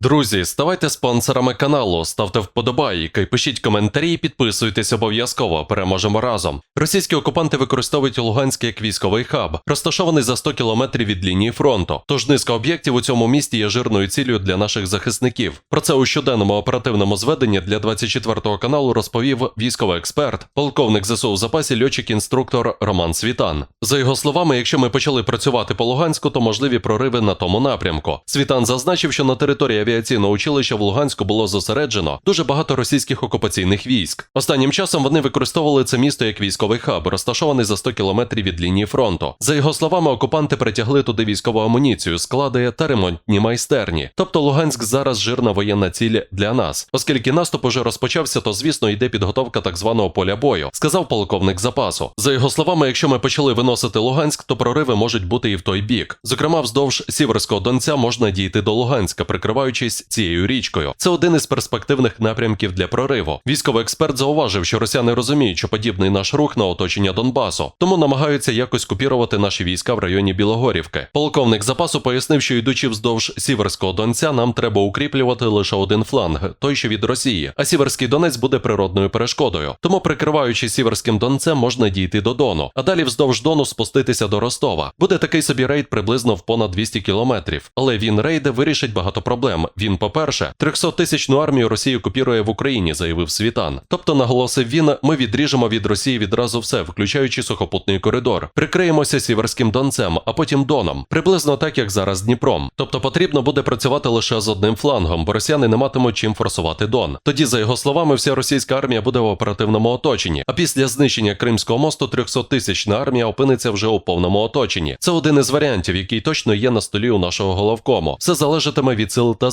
Друзі, ставайте спонсорами каналу, ставте вподобайки, пишіть коментарі, і підписуйтесь обов'язково. Переможемо разом. Російські окупанти використовують Луганськ як військовий хаб, розташований за 100 кілометрів від лінії фронту. Тож низка об'єктів у цьому місті є жирною ціллю для наших захисників. Про це у щоденному оперативному зведенні для 24 каналу розповів військовий експерт, полковник ЗСУ в запасі льотчик-інструктор Роман Світан. За його словами, якщо ми почали працювати по Луганську, то можливі прориви на тому напрямку. Світан зазначив, що на території авіаційного училища в Луганську було зосереджено дуже багато російських окупаційних військ. Останнім часом вони використовували це місто як військовий хаб, розташований за 100 кілометрів від лінії фронту. За його словами, окупанти притягли туди військову амуніцію, склади та ремонтні майстерні. Тобто Луганськ зараз жирна воєнна ціль для нас. Оскільки наступ уже розпочався, то звісно йде підготовка так званого поля бою, сказав полковник запасу. За його словами, якщо ми почали виносити Луганськ, то прориви можуть бути і в той бік. Зокрема, вздовж Сіверського Донця можна дійти до Луганська, прикриваючись цією річкою. Це один із перспективних напрямків для прориву. Військовий експерт зауважив, що росіяни розуміють, що подібний наш рух на оточення Донбасу, тому намагаються якось купірувати наші війська в районі Білогорівки. Полковник запасу пояснив, що йдучи вздовж Сіверського Донця, нам треба укріплювати лише один фланг, той що від Росії, а Сіверський Донець буде природною перешкодою. Тому, прикриваючи Сіверським Донцем, можна дійти до Дону, а далі вздовж Дону спуститися до Ростова. Буде такий собі рейд приблизно в понад 200 кілометрів. Але він рейде вирішить багато проблем. Він, по-перше, 300-тисячну армію Росії купірує в Україні, заявив Світан. Тобто, наголосив він, ми відріжемо від Росії відразу все, включаючи сухопутний коридор. Прикриємося Сіверським Донцем, а потім Доном, приблизно так як зараз Дніпром. Тобто потрібно буде працювати лише з одним флангом, бо росіяни не матимуть чим форсувати Дон. Тоді, за його словами, вся російська армія буде в оперативному оточенні. А після знищення Кримського мосту 300-тисячна армія опиниться вже у повному оточенні. Це один із варіантів, який точно є на столі у нашого головкому. Все залежатиме від сил та